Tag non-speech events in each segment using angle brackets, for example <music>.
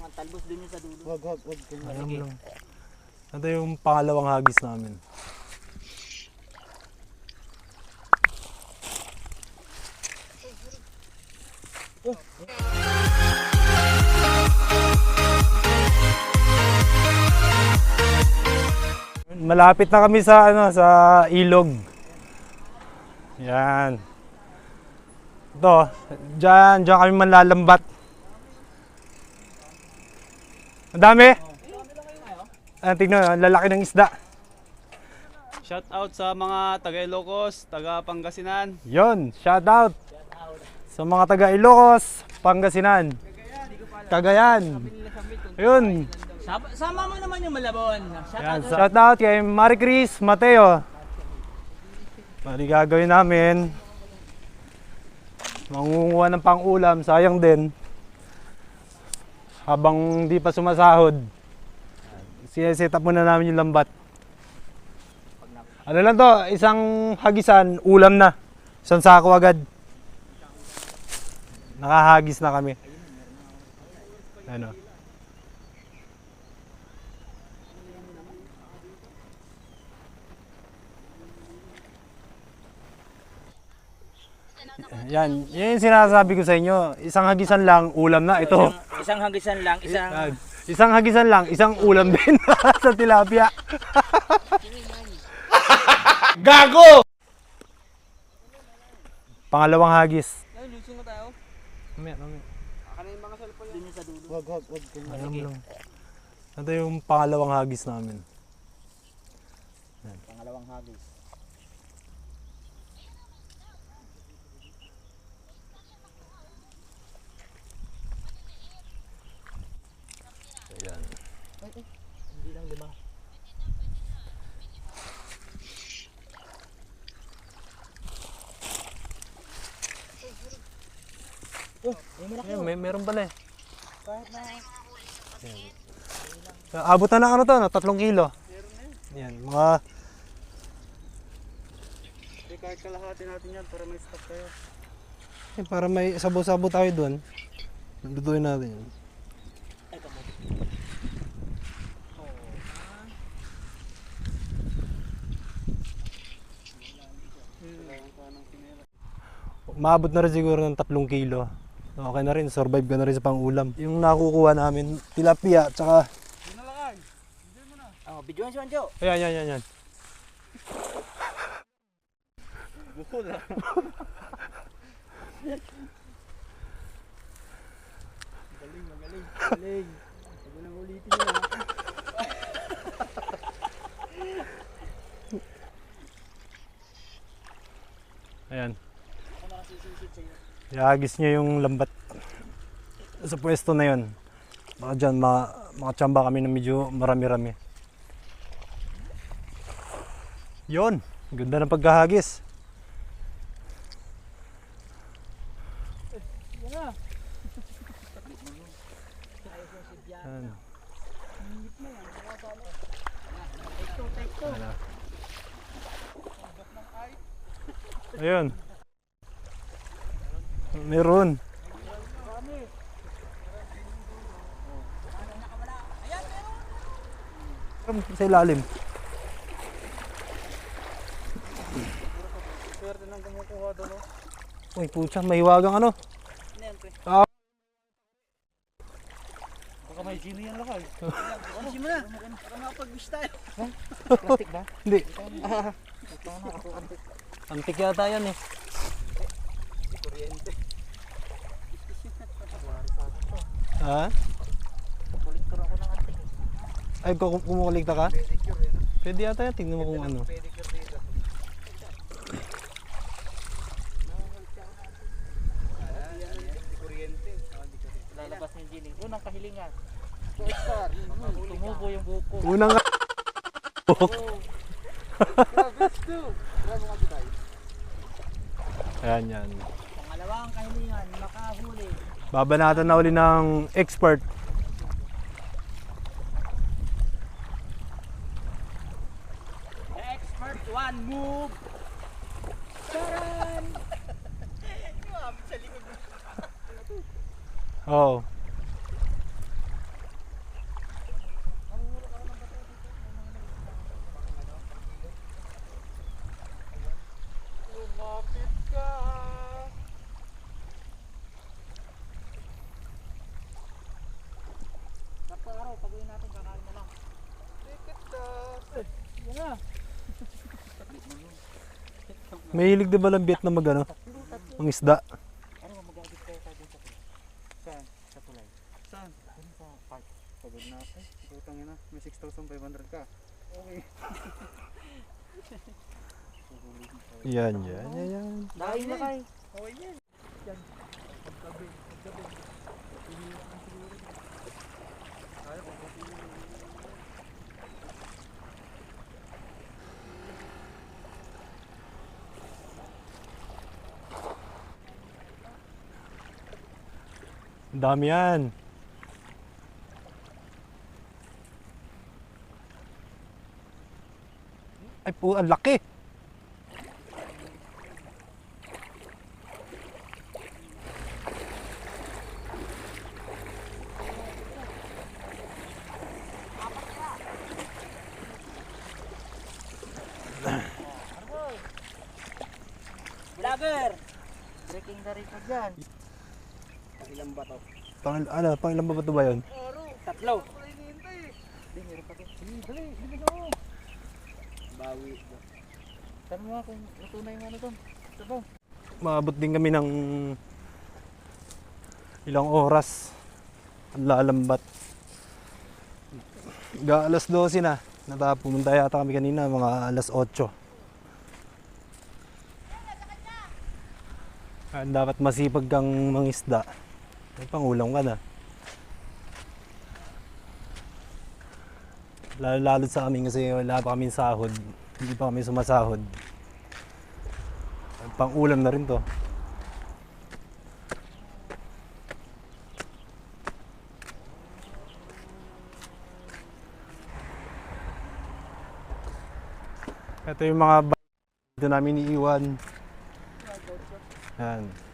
Kailangan talbos dun yung sa dulo. Wag, wag, wag. Alam lang. Ito yung pangalawang hagis namin. Malapit na kami sa ano sa ilog. Yan. Ito, diyan, diyan kami manlalambat. Ang dami. Ah, tignan, ang lalaki ng isda. Shout out sa mga taga Ilocos, taga Pangasinan. Yon, shout out sa mga taga Ilocos, Pangasinan. Cagayan. Yun. Sama, sama mo naman yung Malabon. Shout Yan, out. shout out kay Marie Chris Mateo. Bali gagawin namin. Mangunguha ng pang-ulam, sayang din. Habang di pa sumasahod, sineset up muna namin yung lambat. Ano lang to, isang hagisan, ulam na. Isang sako agad. Nakahagis na kami. Ano? Yan, yan yung sinasabi ko sa inyo. Isang hagisan lang, ulam na. Ito. Isang, hagisan lang, isang... Yan. Isang hagisan lang, isang ulam <laughs> din <laughs> sa tilapia. <laughs> Gago! Pangalawang hagis. Ayun, luso na tayo. Mamaya, mamaya. Dun yung sa dulo. Wag, wag, wag. Alam lang. Ito yung pangalawang hagis namin. Pangalawang hagis. Ayan. Hindi lang lima. Oh, may malaki. May, meron pala eh. Kahit na Abot na ng ano to, no? tatlong kilo. Yan, mga Eh, kahit kalahati natin yan para may stock tayo. eh, para may sabo-sabo tayo doon. Lutuin natin yun. Maabot na rin siguro ng tatlong kilo. Okay na rin, survive ka na rin sa pang-ulam. Yung nakukuha namin, tilapia, tsaka... Oh, videoan si Wanjo. Ayan, ayan, ayan, ayan. Galing. <laughs> Huwag mo nang ulitin yun. ah. Ayan. Ako nakasisid sa'yo. Ihagis niya yung lambat sa pwesto na yon. Baka dyan, ma makatsamba kami na medyo marami-rami. Yon, ganda ng pagkahagis. Ayan. Ayun. Meron. Sa ilalim. Swerte nang kumukuha doon. Uy, putya, mahiwagang ano. Pre? Baka may genie yan lakay. Ano si na? Baka makapag-wish tayo. Plastic ba? Hindi. Antik yata yan eh. Kuryente. Ha? Kolektor ako ng antik. Ay, kum- kumukulikta ka? Pedicure yan. Pwede yata yan. Tingnan mo kung ano. Pedicure dito. Lalabas ng giling. Unang kahilingan. Tumubo yung buko. Unang Ayan yan. Pangalawang kahilingan. Makahuli. Babanatan na uli ng expert. Expert one move. Taran! Grabe <laughs> sa likod. Oo. Mahilig din ba lang Vietnam mag ano? Ang isda. Ano ba mag-aabit kayo sa dun sa tulay? Saan? Sa tulay. Saan? Dun sa park. Pagod na ako. Putang ina, may 6,500 ka. Okay. Yan, yan, yan, yan. Dahil na kayo. Okay yan. Ang dami yan. Ay po, ang laki. Vlogger! Breaking the record dyan. Ilang ba to? Pang, ano, pang ilan ba ba ito ba yun? Tatlo. Hindi, meron pa to. Dali, dali mo. Bawi. Tanong mo kung luto na yung ano. Ito ba? Maabot din kami ng ilang oras. Ang lalambat. Ga alas 12 na. Nata pumunta yata kami kanina mga alas 8. Ah, dapat masipag kang mangisda. May pangulam ka na. Lalo-lalo sa amin kasi wala pa kami sahod. Hindi pa kami sumasahod. Pang ulam na rin to. Ito yung mga dito namin iiwan. Yan.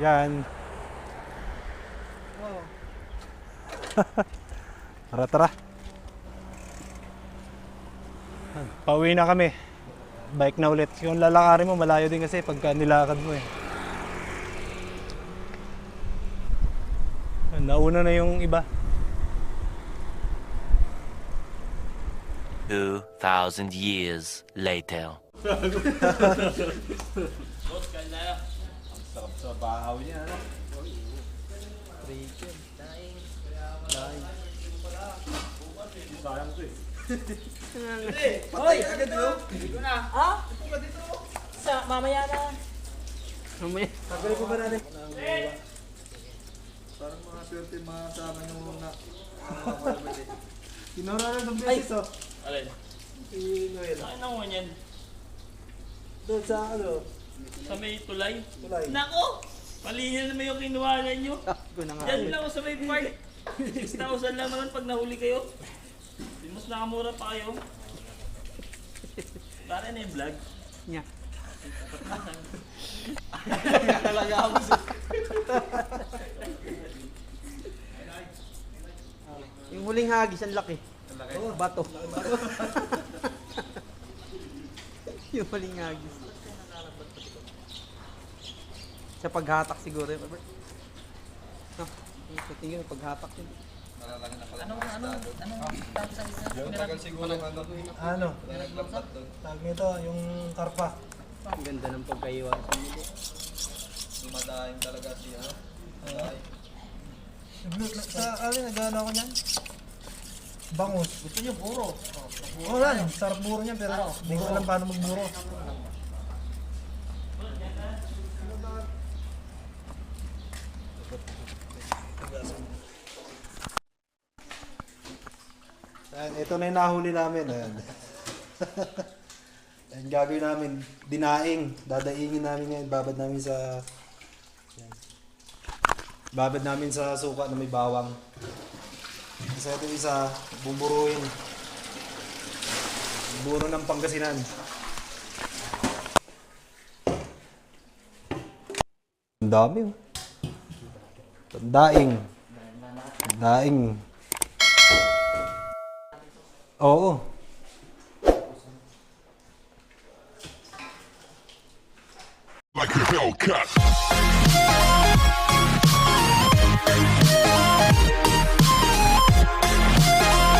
Yan. tara, tara. Pauwi na kami. Bike na ulit. Yung lalakarin mo, malayo din kasi pagka nilakad mo eh. Nauna na yung iba. 2,000 years later. <laughs> Sarap sa bahaw niya, ano? Sa mamaya na. Parang mga swerte yung mga kasama nyo <laughs> na Kinura na ng beses oh. Alin? Ano mo yan? Doon sa ano? Sa may tulay? Tulay. Nako! Mali naman yung kinuha nyo. <laughs> Diyan lang ako sa may park. 6,000 lang naman pag nahuli kayo. Mas nakamura pa kayo. Para na yung vlog. Nya. Talaga ako sa... Yung huling hagis, ang laki. Oo, bato. <laughs> yung huling hagis. Sa paghatak siguro. yun, Robert. No, sa tingin mo, paghatak yun. Ano, ano, ano, tawag sa isa? Yung tagal siguro ng ano. Ano? Tag nito, yung karpa. Ang ganda ng pagkaiwan. Dumadaing talaga si ano. Dumadaing. Sa ano, nagano ako niyan? Bangus. Gusto niyo puro. Oo lang, sarap buro niya pero hindi ko alam paano magburo. Ayan, ito na yung nahuli namin. Ayan. <laughs> Ayan, gagawin namin, dinaing. Dadaingin namin ngayon. Babad namin sa... Ayan. Babad namin sa suka na may bawang. Kasi ito isa, buburuin. Buro ng Pangasinan. Ang dami oh. Daing. Daing. Oo. like a Hellcat.